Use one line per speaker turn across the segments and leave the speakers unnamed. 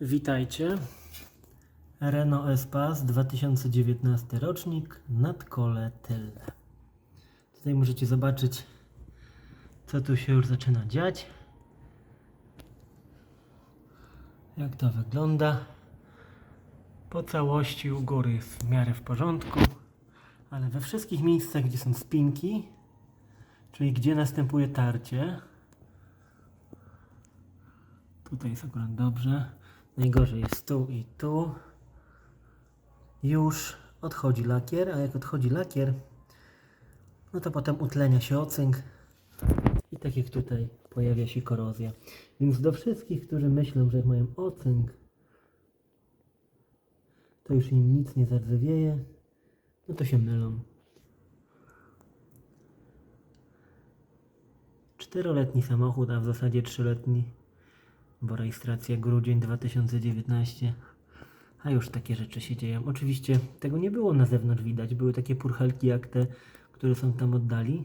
Witajcie. Renault Espace 2019 rocznik, nadkole tylne. Tutaj możecie zobaczyć, co tu się już zaczyna dziać. Jak to wygląda. Po całości u góry jest w miarę w porządku, ale we wszystkich miejscach, gdzie są spinki, czyli gdzie następuje tarcie, Tutaj jest akurat dobrze. Najgorzej jest tu i tu. Już odchodzi lakier, a jak odchodzi lakier, no to potem utlenia się ocynk i tak jak tutaj pojawia się korozja. Więc do wszystkich, którzy myślą, że jak mają ocynk, to już im nic nie zardzewieje, no to się mylą. Czteroletni samochód, a w zasadzie trzyletni bo rejestracja grudzień 2019, a już takie rzeczy się dzieją. Oczywiście tego nie było na zewnątrz widać, były takie purchelki jak te, które są tam oddali.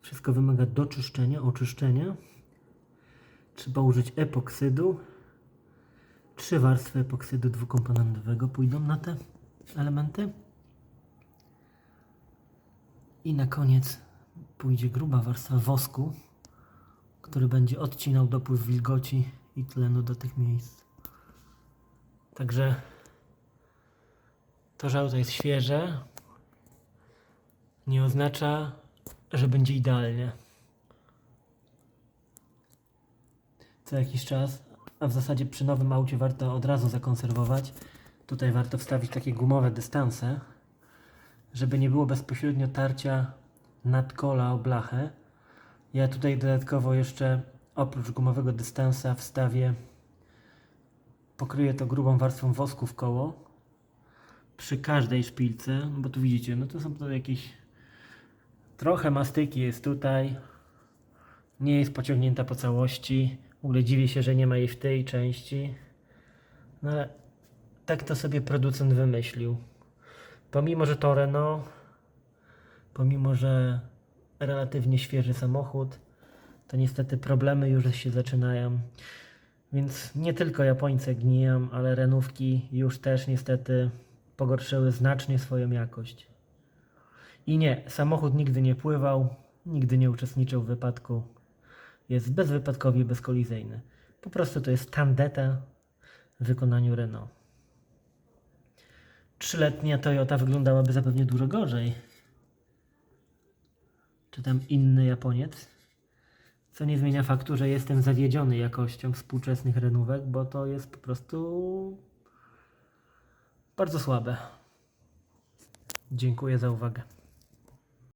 Wszystko wymaga doczyszczenia, oczyszczenia. Trzeba użyć epoksydu. Trzy warstwy epoksydu dwukomponentowego pójdą na te elementy. I na koniec pójdzie gruba warstwa wosku, który będzie odcinał dopływ wilgoci i tlenu do tych miejsc. Także to, że auto jest świeże, nie oznacza, że będzie idealnie. Co jakiś czas, a w zasadzie przy nowym aucie warto od razu zakonserwować. Tutaj warto wstawić takie gumowe dystanse, żeby nie było bezpośrednio tarcia nadkola o blachę. Ja tutaj dodatkowo jeszcze oprócz gumowego dystansa wstawię, pokryję to grubą warstwą wosku w koło. Przy każdej szpilce, bo tu widzicie, no to są to jakieś trochę mastyki jest tutaj, nie jest pociągnięta po całości, w ogóle dziwię się, że nie ma jej w tej części, no ale tak to sobie producent wymyślił. Pomimo, że to Renault, pomimo, że relatywnie świeży samochód, to niestety problemy już się zaczynają. Więc nie tylko Japońcy gniją, ale renówki już też niestety pogorszyły znacznie swoją jakość. I nie, samochód nigdy nie pływał, nigdy nie uczestniczył w wypadku. Jest bezwypadkowy bezkolizyjny. Po prostu to jest tandeta w wykonaniu Renault. Trzyletnia Toyota wyglądałaby zapewne dużo gorzej. Czy tam inny Japoniec? Co nie zmienia faktu, że jestem zawiedziony jakością współczesnych renówek, bo to jest po prostu bardzo słabe. Dziękuję za uwagę.